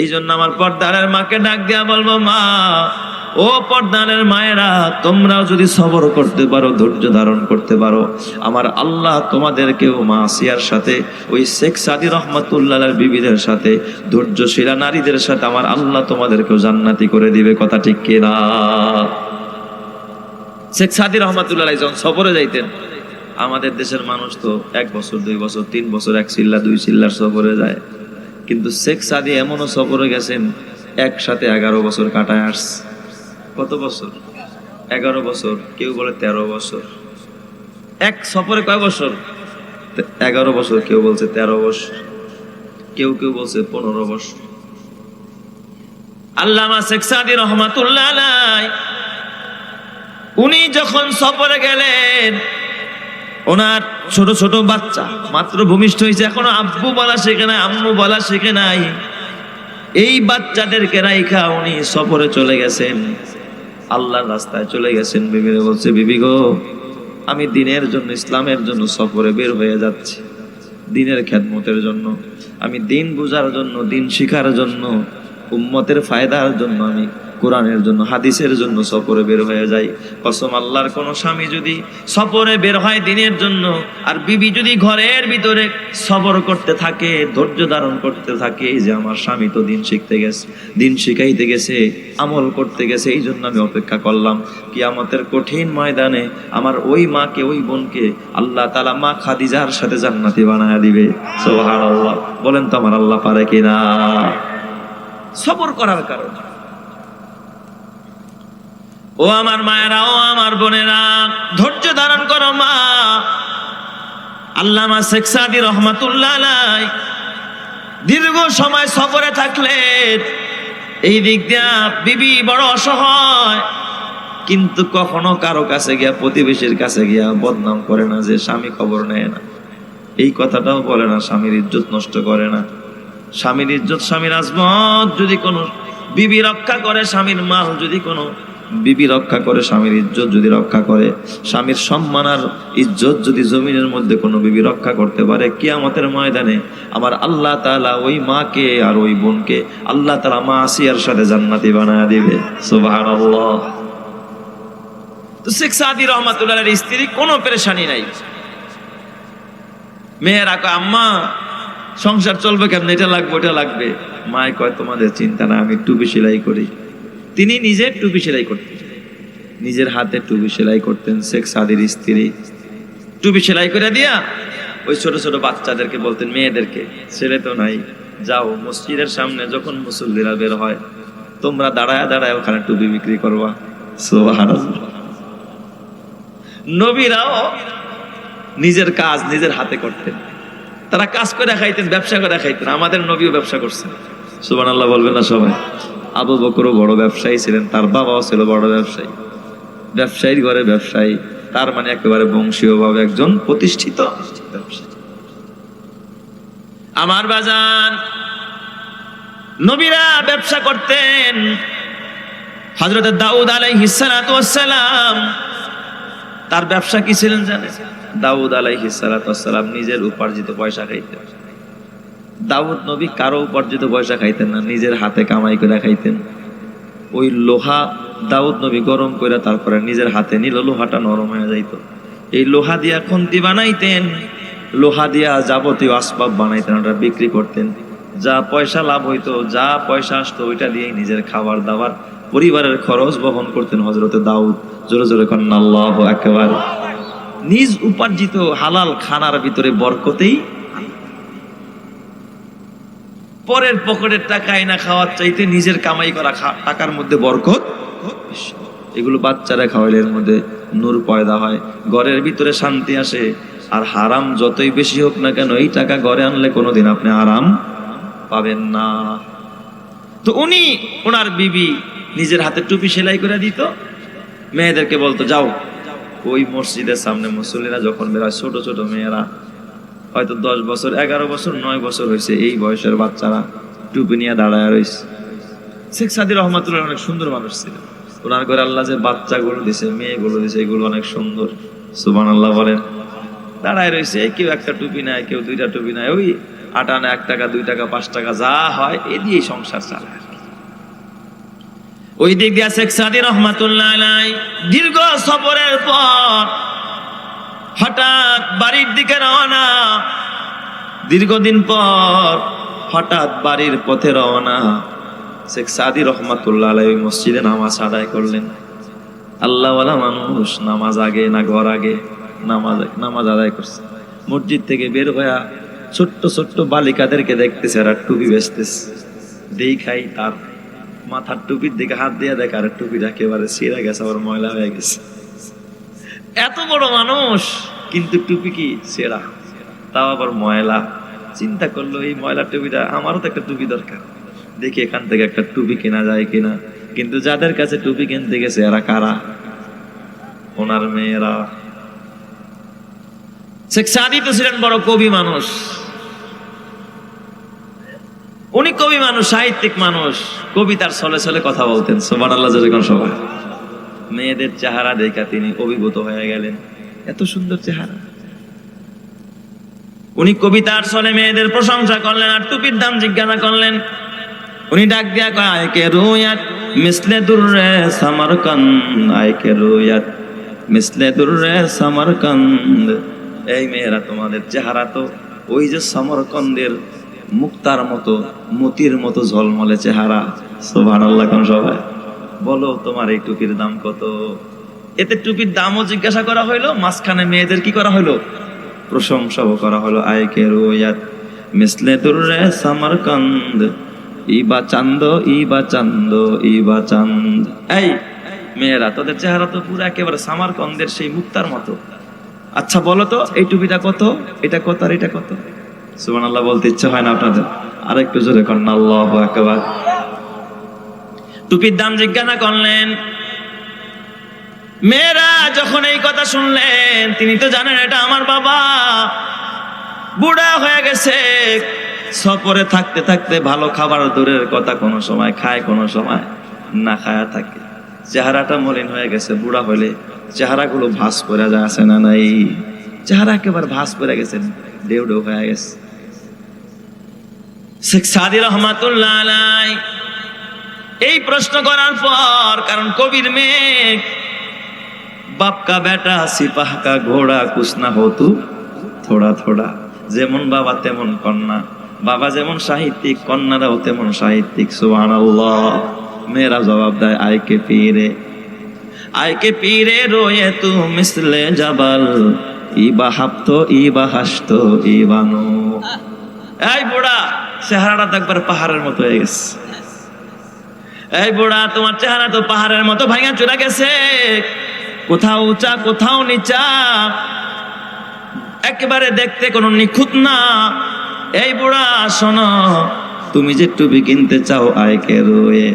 এই জন্য আমার পর্দারের মাকে ডাক দিয়া বলব, মা, ও পর্দারের মায়েরা, তোমরাও যদি সবর করতে পারো, ধৈর্য ধারণ করতে পারো, আমার আল্লাহ তোমাদেরকেও মা আসিয়ার সাথে, ওই শেখ সাদি রহমতুল্লাহ বিবিদের সাথে, ধৈর্যশীলা নারীদের সাথে আমার আল্লাহ তোমাদেরকেও জান্নাতি করে দিবে। কথা ঠিক কিনা শেখ সাদি রহমতুল্লাহ যখন সফরে যাইতেন। আমাদের দেশের মানুষ তো এক বছর, দুই বছর, তিন বছর এক চিল্লা দুই চিল্লার সফরে যায়। কিন্তু শেখ সাদি এমনও সফরে গেছেন, একসাথে এগারো বছর কাটায় আসছে কত বছর? এগারো বছর, কেউ বলে তেরো বছর। এক সফরে কয় বছর? এগারো বছর, কেউ বলছে তেরো বছর। কেউ কেউ বলছে পনেরো বছর। আল্লামা শেখ সাদি রহমাতুল্লাহ উনি যখন সফরে গেলেন ওনার ছোট ছোট বাচ্চা, মাত্র ভূমিষ্ঠ হয়েছে, এখনও আব্বু বলা শেখে নাই, আম্মু বলা শেখে নাই। এই বাচ্চাদেরকে রাইখা উনি সফরে চলে গেছেন। আল্লাহর রাস্তায় চলে গেছেন বিবিরে বলছে, বিবি গো, আমি দিনের জন্য, ইসলামের জন্য সফরে বের হয়ে যাচ্ছি। দিনের খেদমতের জন্য, আমি দিন বোঝার জন্য, দিন শিখার জন্য, উম্মতের ফায়দার জন্য আমি কোরআনের জন্য, হাদিসের জন্য সফরে বের হয়ে যাই কসম আল্লাহর কোন স্বামী যদি সফরে বের হয় দিনের জন্য, আর বিবি যদি ঘরের ভিতরে সফর করতে থাকে, ধৈর্য ধারণ করতে থাকে যে আমার স্বামী তো দিন শিখতে গেছে, দিন শিখাইতে গেছে, আমল করতে গেছে, এই জন্য আমি অপেক্ষা করলাম। কি আমাদের কঠিন ময়দানে আমার ওই মাকে, ওই বোনকে আল্লাহ তালা মা খাদিজার সাথে জান্নাতি বানায় দিবে। সুবহানাল্লাহ। বলেন তো আমার আল্লাহ পারে কিনা? সবর করার কারণে। ও আমার মায়েরা, ও আমার বোনেরা, ধৈর্য ধারণ করো মা। আল্লামা শেখ সাদি রহমাতুল্লাহ দীর্ঘ সময় সফরে থাকলেন। এই দিক দিয়া বিবি বড় অসহায়, কিন্তু কখনো কারও কাছে গিয়া, প্রতিবেশীর কাছে গিয়া বদনাম করে না যে স্বামী খবর নেয় না। এই কথাটাও বলে না, স্বামীর ইজ্জত নষ্ট করে না। স্বামীর ইজ্জত, স্বামীর আজমত যদি কোনো বিবি রক্ষা করে, স্বামীর মাল যদি কোনো বিবি রক্ষা করে, স্বামীর ইজ্জত যদি রক্ষা করে, স্বামীর সম্মান আর ইজ্জত যদি জমিনের মধ্যে কোনো বিবি রক্ষা করতে পারে, কিয়ামতের ময়দানে আমার আল্লাহ তাআলা ওই মাকে আর ওই বোনকে আল্লাহ তাআলা মা আসিয়ার সাথে জান্নাতি বানায় দিবে। মায় কয়, তোমাদের চিন্তা না, আমি টুপি সেলাই করি। তিনি নিজে টুপি সেলাই করতেন। নিজের হাতে টুপি সেলাই করতেন, শেখ সাদির স্ত্রী। টুপি সেলাই করে দিয়া ওই ছোট ছোট বাচ্চাদেরকে বলতেন, মেয়েদেরকে, ছেলে তো নাই, যাও মসজিদের সামনে যখন মুসল্লিরা বের হয়, তোমরা দাঁড়ায় দাঁড়ায় ওখানে টুপি বিক্রি করবা। নবীরাও নিজের কাজ নিজের হাতে করতেন। তারা কাজ করে খাইতেন, ব্যবসা করে খাইতেন। আমাদের নবীও ব্যবসা করছেন। সুবান আল্লাহ বলবেন না সবাই। আবু বকরও বড় ব্যবসায়ী ছিলেন, তার বাবাও ছিল বড় ব্যবসায়ী। ব্যবসায়ীর ঘরে ব্যবসায়ী, তার মানে একেবারে বংশীয়ভাবে একজন প্রতিষ্ঠিত আমার বাজান, নবীরা ব্যবসা করতেন। হজরত দাউদ আলাইহিস সালাম, তার ব্যবসা কি ছিলেন জানেন? দাউদ আলাইহিস সালাম নিজের উপার্জিত পয়সা খাইতে খাইতেন। দাউদ নবী কারও উপার্জিত পয়সা খাইতেন না, নিজের হাতে কামাই করে খাইতেন। ওই লোহা দাউদ নবী গরম করে তারপরে নিজের হাতে নিল, লোহাটা নরম হয়ে যাইত। এই লোহা দিয়া খুন্তি বানাইতেন, লোহা দিয়া যাবতীয় আসবাব বানাইতেন, ওটা বিক্রি করতেন। যা পয়সা লাভ হইতো, যা পয়সা আসতো, ওইটা দিয়েই নিজের খাবার দাবার, পরিবারের খরচ বহন করতেন হজরতে দাউদ। জোরে জোরে কন্যা একেবারে নিজ উপার্জিত হালাল খানার ভিতরে বরকতেই পরের পকেটের টাকা আইনা খাওয়ার চাইতে নিজের কামাই করা টাকার মধ্যে বরকত। এগুলো বাচ্চারা খাওয়াইলে এর মধ্যে নূর পয়দা হয়। ঘরের ভিতরে শান্তি আসে। আর হারাম যতই বেশি হোক না কেন, এই টাকা ঘরে আনলে কোনোদিন আপনি আরাম পাবেন না। তো উনি ওনার বিবি নিজের হাতে টুপি সেলাই করে দিত। মেয়েদেরকে বলতো, যাও। ওই মসজিদের সামনে মুসল্লিরা যখন বেরোয়, ছোট ছোট মেয়েরা হয়তো দশ বছর, এগারো বছর, নয় বছর হয়েছে এই বয়সের বাচ্চারা টুপি নিয়ে দাঁড়ায় রয়েছে। শেখ সাদি রহমাতুল্লাহ অনেক সুন্দর মানুষ ছিল। ওনার ঘরে আল্লাহ যে বাচ্চাগুলো দিছে, মেয়েগুলো দিছে, এগুলো অনেক সুন্দর। সুবান আল্লাহ বলেন। দাঁড়ায় রয়েছে কেউ একটা টুপি নেয়, কেউ দুইটা টুপি নেয়, ওই আটানা এক টাকা, দুই টাকা, পাঁচ টাকা, যা হয়, এ দিয়ে সংসার চালায় ওই দিক দিয়ে শেখ সাদি রহমাতুল্লাহ দীর্ঘ সফরের পর হঠাৎ বাড়ির দিকে রওনা। দীর্ঘদিন পর হঠাৎ বাড়ির পথে রওনা। শেখ সাদি রহমাতুল্লাহ আলাই মসজিদে নামাজ আদায় করলেন। আল্লাহওয়ালা মানুষ নামাজ আগে না ঘর আগে নামাজ নামাজ আদায় করছে। মসজিদ থেকে বের হইয়া ছোট্ট ছোট্ট বালিকাদেরকে দেখতেছে আর টুপি বেচতেছে। দেই খাই তার মাথার টুপির দিকে হাত দিয়ে দেখ আর টুপিটা একেবারে ছিঁড়ে গেছে, আবার ময়লা হয়ে গেছে। এত বড় মানুষ। কিন্তু টুপি কি? সেরা। তাও আবার ময়লা। চিন্তা করল, এই ময়লা টুপিটা, আমারও তো একটা টুপি দরকার। দেখি এখান থেকে একটা টুপি কেনা যায় কিনা। কিন্তু যাদের কাছে টুপি কিনতে গেছে, এরা কারা? ওনার মেয়েরা। শেখ সাদি তো ছিলেন বড় কবি মানুষ। উনি কবি মানুষ, সাহিত্যিক মানুষ। কবিতার ছলে ছলে কথা বলতেন। সোমান আল্লাহ যখন সবাই মেয়েদের চেহারা দেখা তিনি অভিভূত হয়ে গেলেন। এত সুন্দর চেহারা। উনি কবিতার ছলে মেয়েদের প্রশংসা করলেন আর টুপির দাম জিজ্ঞাসা করলেন, উনি ডাক দিয়া কয় রুয়াত মিসলে রুয়াত মিসলে এই মেয়েরা তোমাদের চেহারা তো ওই যে সমরকন্দের মুক্তার মতো, মতির মতো ঝলমলে চেহারা। সুবহানাল্লাহ কোন সবাই বলো, তোমার এই টুপির দাম কত? এতে টুপির দামও জিজ্ঞাসা করা হইল, মাঝখানে মেয়েদের কি করা হইল? প্রশংসাও করা হলো আয়কে রুয়াত। মিসলে দুর্রে সামারকান্দ ইবা চান্দ ইবা চান্দ ইবা চান্দ। এই, মেয়েরা, তোদের চেহারা তো পুরো একেবারে সামারকন্দের সেই মুক্তার মতো। আচ্ছা বলো তো, এই টুপিটা কত? এটা কত আর এটা কত? সুবান আল্লাহ বলতে ইচ্ছে হয় না আপনাদের। আর একটু জোরে করেন আল্লাহ একবার টুপির দাম জিজ্ঞাসা করলেন, মেয়েরা যখন এই কথা শুনলেন, তিনি তো জানেন এটা আমার বাবা। বুড়া হয়ে গেছে। সফরে থাকতে থাকতে ভালো খাবার দূরের কথা কোনো সময় খায়, কোনো সময় না খায়া থাকে। চেহারাটা মলিন হয়ে গেছে, বুড়া হলে চেহারাগুলো ভাস করে যা আছে না নাই? চেহারা একেবারে ভাস করে গেছে, ডেউ ডেউ হয়ে গেছে। শেখ সাদি রহমাতুল্লাহ এই প্রশ্ন করার পর, কারণ কবির মেঘ বাপকা বেটা সিপাহ কা ঘোড়া, কুসনা হতু, থোড়া থোড়া। যেমন বাবা তেমন কন্যা। বাবা যেমন সাহিত্যিক, কন্যারাও তেমন সাহিত্যিক, সুবহানাল্লাহ। মেয়েরা জবাব দেয় আয়কে পীরে। আয়কে পীরে রোয়ে তু মিসলে জাবাল। ইবা হাফতো ইবা হাসতো ইবানো এই বুড়া, চেহারাটা একবার পাহাড়ের মতো হয়ে গেছে। এই বুড়া, তোমার চেহারা তো পাহাড়ের মতো ভাঙা চলে গেছে। কোথাও উঁচা, কোথাও নিচা। একেবারে দেখতে কোনো নিখুঁত না। এই বুড়া, শোনো, তুমি যে টুপি কিনতে চাও আয়কে রোয়ে,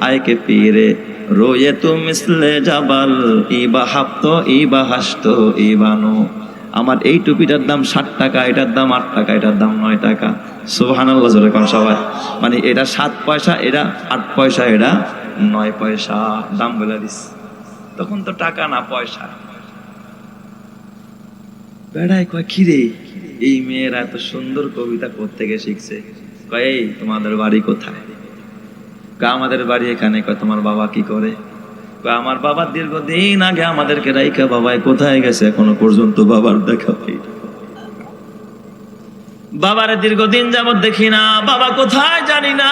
আয়কে পীরে, রোয়ে তু মিসলে জাবাল ইবা হাফতো ইবা হাসতো ইবানো আমার এই টুপিটার দাম ষাট টাকা, এটার দাম আট টাকা, এটার দাম নয় টাকা। সুবহানাল্লাহ, জোরে কোন সবাই। মানে এটা সাত পয়সা, এটা আট পয়সা, এটা নয় পয়সা। দাম বলে দিস। তখন তো টাকা না পয়সা। বেড়ায় কয়, কিরে, এই মেয়েরা এত সুন্দর কবিতা থেকে শিখছে? কয়, এই, তোমাদের বাড়ি কোথায়? আমাদের বাড়ি এখানে। কয়, তোমার বাবা কি করে? আমার বাবা দীর্ঘদিন আগে আমাদেরকে রাইখা বাবাই কোথায় গেছে এখনও পর্যন্ত বাবার দেখা পাই। বাবারে দীর্ঘদিন যাবত দেখি না, বাবা কোথায় জানি না।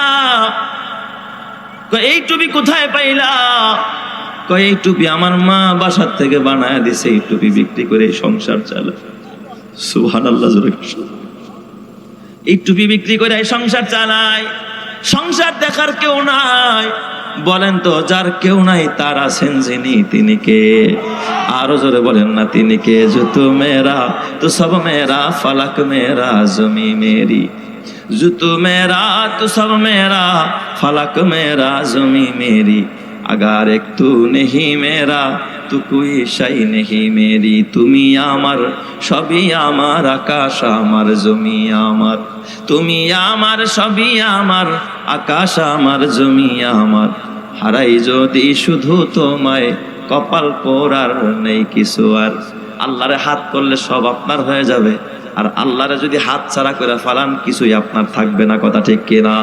এই টুপি কোথায় পাইলা? এই টুপি আমার মা বাসার থেকে বানায় দিছে এই টুপি বিক্রি করে সংসার চালা। সুহান আল্লাহ এই টুপি বিক্রি করে সংসার চালায়। সংসার দেখার কেউ নাই। বলেন তো, যার কেউ নাই, তার আছেন যিনি, তিনি কে? আরও জোরে বলেন না, তিনি কে? জুতু মেরা তো সব মেরা ফালাক মেরা জমি মেরি। জুতু মেরা তো সব মেরা ফালাক মেরা জমি মেরি। আগার এক তু নেহি মেরা তু কুই শাই নেহি মেরি। তুমি আমার, সবই আমার, আকাশ আমার, জমি আমার। তুমি আমার, সবই আমার আকাশ আমার, জমি আমার। হারাই যদি শুধু তোমায়, কপাল পোড়ার নেই কিছু আর। আল্লাহরে হাত করলে সব আপনার হয়ে যাবে। আর আল্লাহরে যদি হাত ছাড়া করে ফালান, কিছুই আপনার থাকবে না, কথা ঠিক কিনা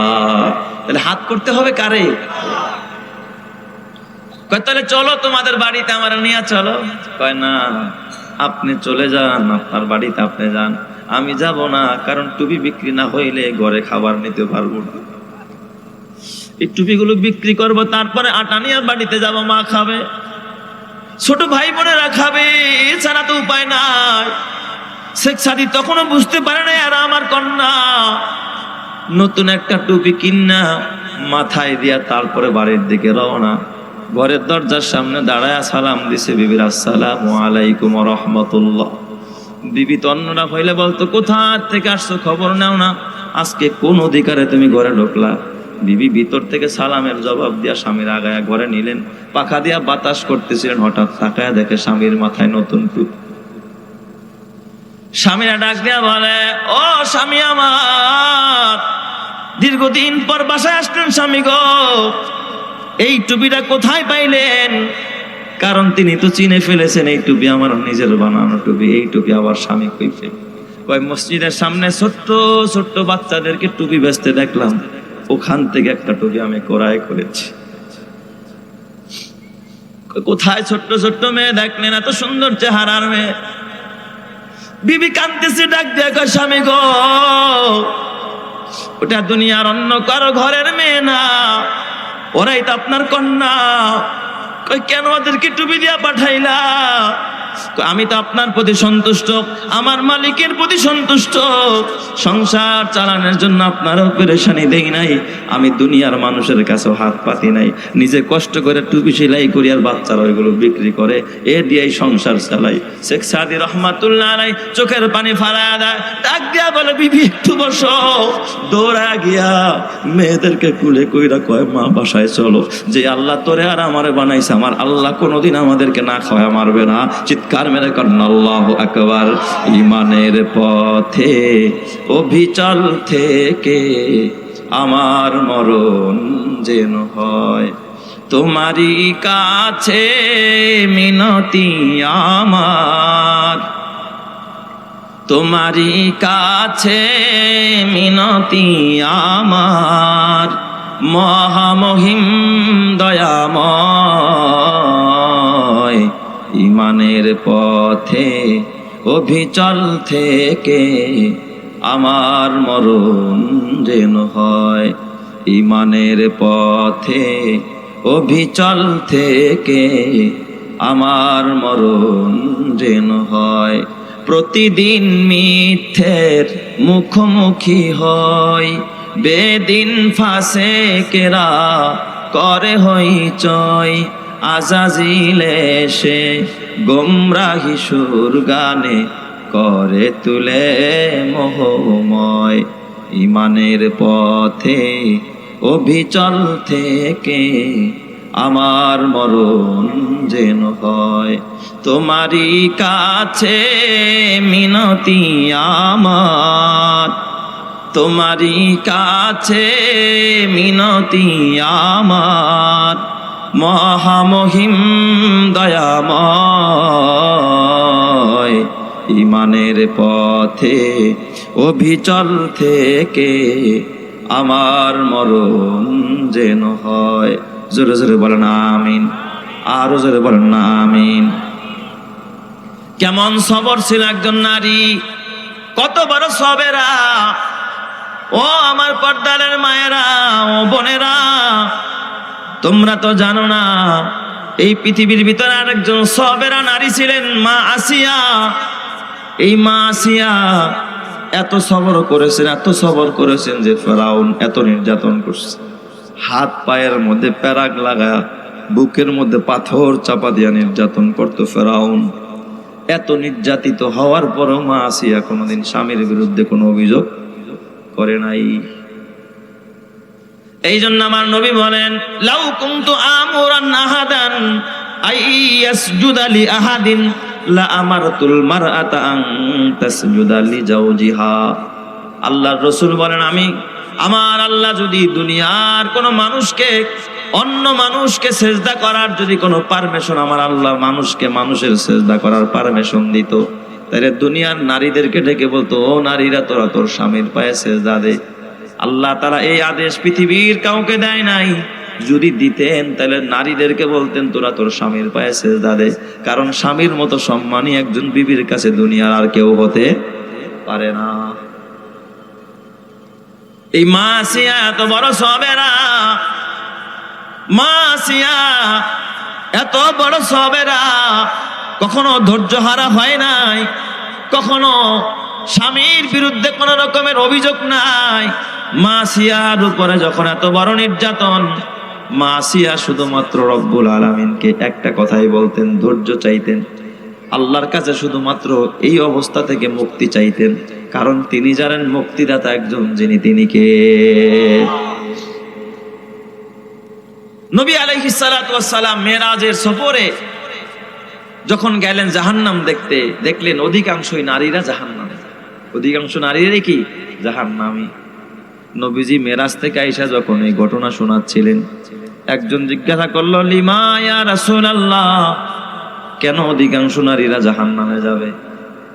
তাহলে হাত করতে হবে কারে? কয়, তাহলে চলো তোমাদের বাড়িতে, আমার নিয়ে চলো। কয়, না, আপনি চলে যান, আপনার বাড়িতে আপনি যান। আমি যাব না, কারণ টুপি বিক্রি না হইলে ঘরে খাবার নিতে পারব না। এই টুপিগুলো বিক্রি করব, তারপরে আটা নিয়ে বাড়িতে যাব, মা খাবে। ছোট ভাই বোনেরা খাবে, এছাড়া তো উপায় নাই। শেখ সাদি তখনও বুঝতে পারে না আর আমার কন্যা। নতুন একটা টুপি কিন্না মাথায় দিয়া তারপরে বাড়ির দিকে রওনা। ঘরের দরজার সামনে দাঁড়ায় সালাম দিছে বিবির আসসালাম আলাইকুম রহমতুল্লাহ। বিবি তন্নরা হইলে বলতো কোথা থেকে আসছো? খবর নাও না। আজকে কোন অধিকারে তুমি ঘরে ঢুকলা? বিবি ভিতর থেকে সালামের জবাব দিয়া স্বামীর আগায় ঘরে নিলেন। পাখা দিয়া বাতাস করতেছিলেন, হঠাৎ তাকায় দেখে স্বামীর মাথায় নতুন টুপি স্বামীরা ডাক দিয়া বলে, ও স্বামী আমার, দীর্ঘদিন পর বাসায় আসলেন স্বামী গো। এই টুপিটা কোথায় পাইলেন? কারণ তিনি তো চিনে ফেলেছেন, এই টুপি আমার নিজের বানানো টুপি, এই টুপি আবার স্বামী কই ফেল কয়, মসজিদের সামনে ছোট্ট ছোট্ট বাচ্চাদেরকে টুপি বেচতে দেখলাম। ওখান থেকে একটা টুপি আমি ক্রয় করেছি। কোথায় ছোট্ট ছোট্ট মেয়ে দেখলেন এত সুন্দর চেহারার মেয়ে? বিবি কান্দিছে ডাক দিয়ে স্বামী গো, ওটা দুনিয়ার অন্য কারও ঘরের মেয়ে না। ওরাই তো আপনার কন্যা। কই কেন ওদেরকে টুপি দিয়া পাঠাইলা? আমি তো আপনার প্রতি সন্তুষ্ট, আমার মালিকের প্রতি সন্তুষ্ট। সংসার চালানোর জন্য আপনারও পেরেশানি দেই নাই, আমি দুনিয়ার মানুষের কাছেও হাত পাতি নাই। নিজে কষ্ট করে টুপি সেলাই করি আর বাচ্চারা ওইগুলো বিক্রি করে, এ দিয়েই সংসার চালাই। শেখ সাদি রহমাতুল্লাহ আলাই চোখের পানি ফালায়া দেয়, ডাক দিয়া বলে, বিবি, একটু বসো। দৌড়া গিয়া মেয়েদেরকে কুলে কইরা কয়, মা, বাসায় চলো। যে আল্লাহ তোরে আর আমারে বানাইছে, আমার আল্লাহ কোনোদিন আমাদেরকে না খাওয়া মারবে না। চিৎকার মেরে আল্লাহ আকবার। ইমানের পথে, অভিচল থেকে আমার মরণ যেন হয়। তোমারই কাছে মিনতি আমার। তোমারই কাছে মিনতি আমার। মহামহিম দয়াময় ইমানের পথে, অভিচল থেকে আমার মরণ যেন হয়। ইমানের পথে, অভিচল থেকে আমার মরণ যেন হয়। প্রতিদিন মিথ্যের মুখোমুখি হয়। বেদিন ফাঁসে কেরা করে হই চয় আজাজিলে সে গোমরাহি সুর গানে করে তুলে মোহময়। ইমানের পথে, অভিচল থেকে আমার মরণ যেন হয়। তোমারই কাছে মিনতি আমার। তোমারই কাছে মিনতি আমার। মহামহিম দয়াময়। ইমানের পথে অভিচল থেকে আমার মরণ যেন হয়। জোরে জোরে বলেন আমিন। আরও জোরে বলেন না আমিন। কেমন সবর ছিল একজন নারী। কত বড় সবেরা। ও আমার পর্দারের মায়েরা, ও বোনেরা। তোমরা তো জানো না, এই পৃথিবীর ভিতরে আরেকজন সবেরা নারী ছিলেন, মা আসিয়া। এই মা আসিয়া এত সবর করেছেন, এত সবর করেছেন যে ফেরাউন এত নির্যাতন করছে। হাত পায়ের মধ্যে প্যারাগ লাগা বুকের মধ্যে পাথর চাপা দিয়া নির্যাতন করতো ফেরাউন। এত নির্যাতিত হওয়ার পরও মা আসিয়া কোনোদিন স্বামীর বিরুদ্ধে কোনো অভিযোগ করে নাই। এই জন্য আমার নবী বলেন, লাউ কুনতু আমুরান আহাদান, আই ইয়াসজুদা লি আহাদিন, লা আমারতুল মারআতা আন তাসজুদা লি জাওজিহা। আল্লাহর রাসূল বলেন, আমি, আমার আল্লাহ যদি দুনিয়ার কোনো মানুষকে, অন্য মানুষকে সেজদা করার যদি কোনো পারমিশন আমার আল্লাহ মানুষকে মানুষের সেজদা করার পারমিশন দিত, তাহলে দুনিয়ার নারীদেরকে ডেকে বলতো, ও নারীরা, তোরা তোর স্বামীর পায়ে সেজদা দে। আল্লাহ তারা এই আদেশ পৃথিবীর কাউকে দেয় নাই। যদি দিতেন, তাহলে নারীদেরকে বলতেন, তোরা তোর স্বামীর পায়ে সেজদা দে। কারণ স্বামীর মতো সম্মানী একজন বিবির কাছে দুনিয়ার আর কেউ হতে পারে না। এই মা আসিয়া এত বড় সবেরা। মা আসিয়া এত বড় সবেরা। কখনো ধৈর্য হারা হয় নাই। কখনো স্বামীর বিরুদ্ধে কোন রকমের অভিযোগ নাই। মা সিয়ার উপরে যখন এত বড় নির্যাতন মা সিয়া শুধুমাত্র রব্বুল আলমিনকে একটা কথাই বলতেন, ধৈর্য চাইতেন। আল্লাহর কাছে শুধুমাত্র এই অবস্থা থেকে মুক্তি চাইতেন, কারণ তিনি জানেন মুক্তিদাতা একজন যিনি তিনি কে। নবী ওয়াস সালাম মেরাজের সফরে যখন গেলেন জাহান্নাম দেখতে, দেখলেন অধিকাংশই নারীরা জাহান্নামে। অধিকাংশ নারীরাই কি? জাহান্নামী। নবীজি মেরাজ থেকে আইসা যখন এই ঘটনা শোনাচ্ছিলেন, একজন জিজ্ঞাসা করল, লিমা রাসূলুল্লাহ? কেন অধিকাংশ নারীরা জাহান্নামে যাবে?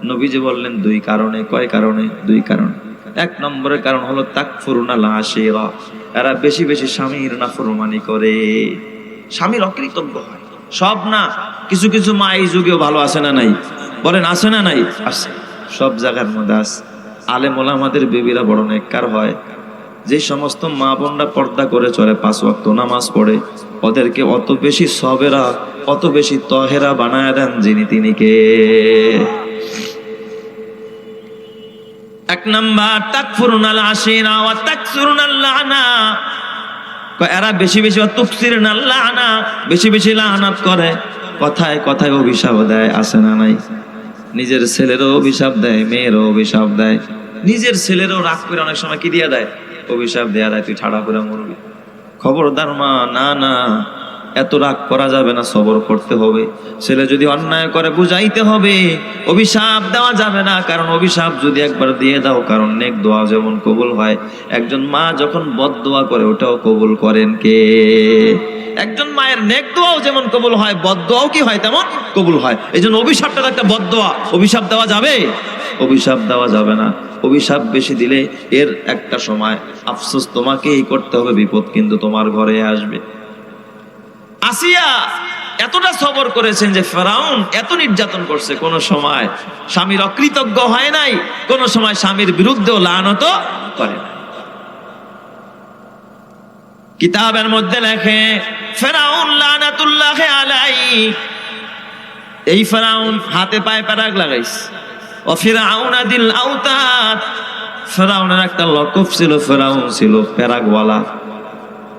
নবীজি বললেন, দুই কারণে। কয় কারণে? দুই কারণ। এক নম্বরের কারণ হলো, তাকফুরুনা লাশিরা এরা বেশি বেশি স্বামীর না নাফরমানি করে। স্বামীর অকৃতজ্ঞ হয়। সব না, কিছু কিছু মা এই যুগেও ভালো আছে না নাই? বলেন, আছে না নাই? আছে। সব জায়গার মধ্যে আছে। আলেম ওলামাদের বেবিরা বড় নেককার হয়। যে সমস্ত মা বোনরা পর্দা করে চলে, পাঁচ ওয়াক্ত নামাজ পড়ে, ওদেরকে অত বেশি সবেরা, অত বেশি তহেরা বানায় দেন যিনি তিনি কে? এক নাম্বার তাকফুরুন আল আশিরা ওয়া তাকসুরুন আল লানা এরা বেশি বেশি তুকসির না লানা বেশি বেশি লানাত করে। কথায় কথায় অভিশাপ দেয়, আছে না নাই? নিজের ছেলেরও অভিশাপ দেয়, মেয়েরও অভিশাপ দেয়। নিজের ছেলেরও রাগ করে অনেক সময় কি দিয়ে দেয়? অভিশাপ দেয়া দেয় তুই ছাড়া করে মরবি। খবরদার মা, না না, এত রাগ করা যাবে না, সবর করতে হবে। ছেলে যদি অন্যায় করে, বুঝাইতে হবে, অভিশাপ দেওয়া যাবে না, কারণ অভিশাপ যদি একবার দিয়ে দাও, কারণ নেক দোয়া যেমন কবুল হয়। একজন মা যখন বদ দোয়া করে, ওটাও কবুল করেন কে? একজন মায়ের নেক দোয়াও যেমন কবুল হয়, বদ দোয়াও কি হয়, তেমন কবুল হয়। এই জন্য অভিশাপটা একটা বদ দোয়া। অভিশাপ দেওয়া যাবে? অভিশাপ দেওয়া যাবে না। অভিশাপ বেশি দিলে এর একটা সময়, আফসোস তোমাকেই করতে হবে, বিপদ কিন্তু তোমার ঘরে আসবে। আসিয়া এতটা সবর করেছেন যে ফেরাউন এত নির্যাতন করছে কোন সময় স্বামীর অকৃতজ্ঞ হয় নাই, কোন সময় স্বামীর বিরুদ্ধেও লানত করে নাই। কিতাবের মধ্যে লেখে, ফেরাউন লানাতুল্লাহ আলাই এই ফেরাউন হাতে পায়ে প্যারাগ লাগাইস ও ফেরাউনের একটা লকফ ছিল, ফেরাউন ছিল প্যারাগওয়ালা।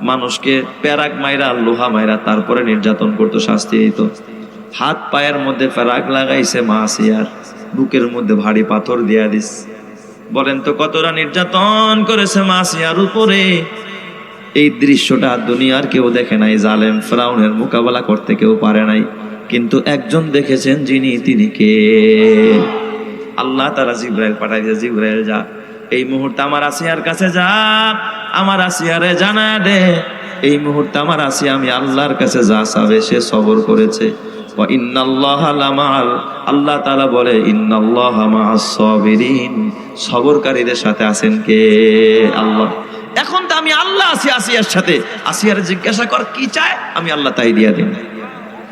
মানুষকে প্যারাগ মাইরা, লোহা মাইরা তারপরে নির্যাতন করতো, শাস্তি দিত। হাত পায়ের মধ্যে প্যারাগ লাগাইছে মা আসিয়ার। বুকের মধ্যে ভারী পাথর দিয়া দিস। বলেন তো কতটা নির্যাতন করেছে মা আসিয়ার উপরে? এই দৃশ্যটা দুনিয়ার কেউ দেখে নাই, জালেম ফ্রাউনের মোকাবেলা করতে কেউ পারে নাই। কিন্তু একজন দেখেছেন যিনি, তিনি কে? আল্লাহ তারা জিব্রাইল পাঠাইছে জিব্রাইল যা। এই মুহূর্তে আমার আসিয়ার কাছে যা, আমার আসিয়ারে জানা দে। এই মুহূর্তে আমার আসিয়া আমি আল্লাহর কাছে যা চাবে সে সবর করেছে। আল্লাহ তাআলা বলে সবরকারীদের সাথে আছেন কে? আল্লাহ। এখন তো আমি আল্লাহ আছি, আসিয়ার সাথে। আসিয়ার জিজ্ঞাসা কর, কি চায়? আমি আল্লাহ তাই দিয়া দিন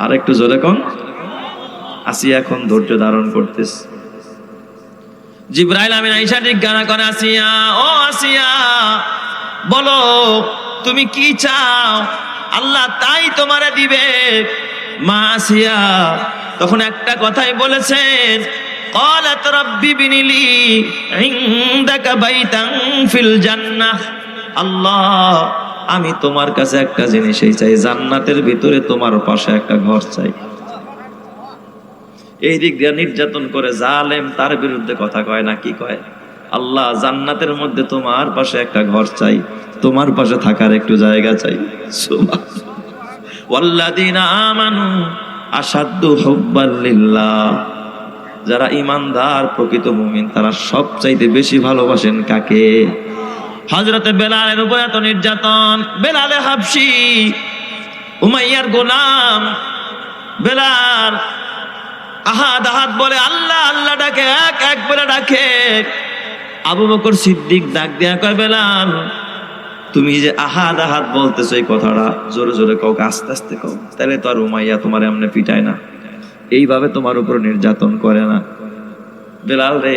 আর একটু জোরে কন। আসিয়া এখন ধৈর্য ধারণ করতেছে। জিব্রাইল আমিন আইসা জিজ্ঞাসা করে আসিয়া ও আসিয়া বলো তুমি কি চাও আল্লাহ তাই তোমারে দিবে মা আসিয়া তখন একটা কথাই বলেছেন قالت ربي ابن لي عندك بيتا في الجنة আল্লাহ আমি তোমার কাছে একটা জিনিসই চাই জান্নাতের ভিতরে তোমার পাশে একটা ঘর চাই এই দিক দিয়ে নির্যাতন করে জালেম তার বিরুদ্ধে কথা কয় না, কি কয়? আল্লাহ জান্নাতের মধ্যে তোমার পাশে একটা ঘর চাই, তোমার পাশে থাকার একটু জায়গা চাই। আমানু আসাদ্দু হুব্বাল্লিল্লাহ যারা ইমানদার প্রকৃত মুমিন, তারা সবচাইতে বেশি ভালোবাসেন কাকে? হজরতে বেলালের উপর এত নির্যাতন, বেলালে হাবসি উমাইয়ার গোলাম, বেলাল আহাদ আহাদ বলে, আল্লাহ আল্লাহ ডাকে, এক এক বেলা ডাকে। আবু বকর সিদ্দিক ডাক দেয়া কয়, বেলাল, তুমি যে আহাদ আহাদ বলতেছো এই কথাটা, জোরে জোরে কাউ আস্তে আস্তে কাউ তাহলে তো আর উমাইয়া তোমার এমনি পিটায় না। এইভাবে তোমার উপর নির্যাতন করে না। বেলাল রে,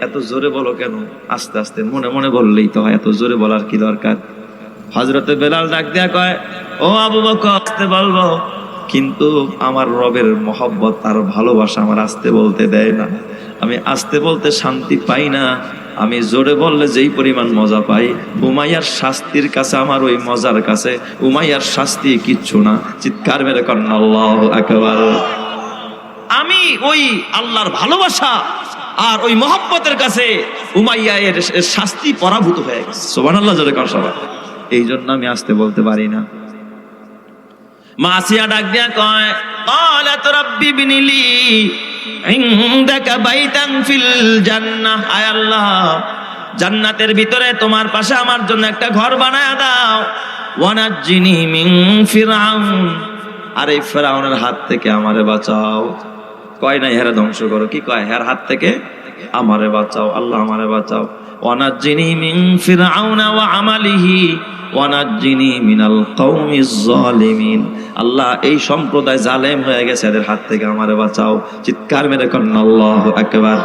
এত জোরে বলো কেন? আস্তে আস্তে, মনে মনে বললেই তো হয়, এত জোরে বলার কি দরকার? হজরতে বেলাল ডাক দেয়া কয়, ও আবু বকর, আস্তে বলব। কিন্তু আমার রবের মহব্বত আর ভালোবাসা আমার আস্তে বলতে দেয় না। আমি আস্তে বলতে শান্তি পাই না। আমি জোরে বললে যেই পরিমাণ মজা পাই। উমাইয়ার শাস্তির কাছে আমার ওই মজার কাছে। উমাইয়ার শাস্তি কিচ্ছু না। চিৎকার মেরে করেন, আল্লাহ একেবারে আমি ওই আল্লাহর ভালোবাসা আর ওই মহব্বতের কাছে উমাইয়া এর শাস্তি পরাভূত হয়ে গেছে। সোবান আল্লাহ জোরে কর সবাই। এই জন্য আমি আসতে বলতে পারি না। মাসিয়া ডাক দিয়া কয় قالت رب ابن لي عندك بيتا في الجنة আয় আল্লাহ জান্নাতের ভিতরে তোমার পাশে আমার জন্য একটা ঘর বানায় দাও ওয়ানাজ্জিনি মিন ফিরআউন আর এই ফেরাউনের হাত থেকে আমারে বাঁচাও কয় নাই হেরা ধ্বংস করো কি কয় হের হাত থেকে আমারে বাঁচাও আল্লাহ আমারে বাঁচাও ওয়ানাজ্জিনি من فرعون وعمله ওয়ানাজ্জিনি মিনাল কওমিজ জালিমিন আল্লাহ এই সম্প্রদায় জালেম হয়ে গেছে, এদের হাত থেকে আমারে বাঁচাও। চিৎকার মেরে কন্না আল্লাহু আকবার।